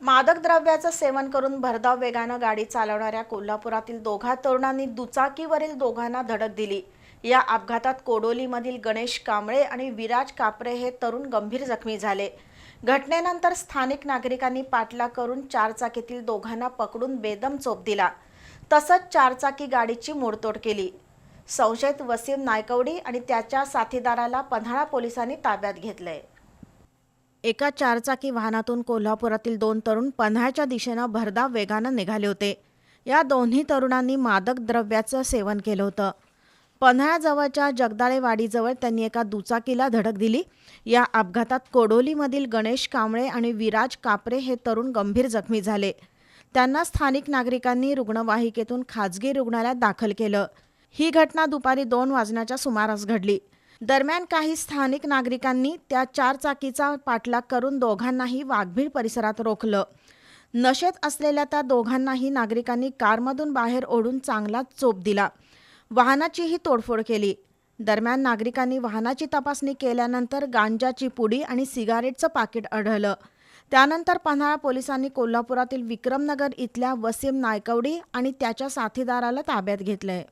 मादक द्रव्याचं सेवन करून भरधाव वेगानं गाडी चालवणाऱ्या कोल्हापुरातील दोघा तरुणांनी दुचाकीवरील दोघांना धडक दिली. या अपघातात कोडोलीमधील गणेश कांबळे आणि विराज कापरे हे तरुण गंभीर जखमी झाले. घटनेनंतर स्थानिक नागरिकांनी पाठलाग करून चारचाकीतील दोघांना पकडून बेदम चोप दिला. तसंच चारचाकी गाडीची मोडतोड केली. संशयित वसीम नायकवडी आणि त्याच्या साथीदाराला पन्हाळा पोलिसांनी ताब्यात घेतलंय. एका चारचाकी वाहनातून कोल्हापुरातील दोन तरुण पन्हाळ्याच्या दिशेनं भरधाव वेगानं निघाले होते. या दोन्ही तरुणांनी मादक द्रव्याचं सेवन केलं होतं. पन्हाळ्याजवळच्या जगदाळेवाडीजवळ त्यांनी एका दुचाकीला धडक दिली. या अपघातात कोडोलीमधील गणेश कांबळे आणि विराज कापरे हे तरुण गंभीर जखमी झाले. त्यांना स्थानिक नागरिकांनी रुग्णवाहिकेतून खाजगी रुग्णालयात दाखल केलं. ही घटना दुपारी दोन वाजण्याच्या सुमारास घडली. दरम्यान काही स्थानिक नागरिकांनी त्या चारचाकीचा पाठलाग करून दोघांनाही वाघबीळ परिसरात रोखलं. नशेत असलेल्या त्या दोघांनाही नागरिकांनी कारमधून बाहेर ओढून चांगला चोप दिला. वाहनाचीही तोडफोड केली. दरम्यान नागरिकांनी वाहनाची तपासणी केल्यानंतर गांजाची पुडी आणि सिगारेटचं पाकिट आढळलं. त्यानंतर पन्हाळा पोलिसांनी कोल्हापुरातील विक्रमनगर इथल्या वसीम नायकवडी आणि त्याच्या साथीदाराला ताब्यात घेतलंय.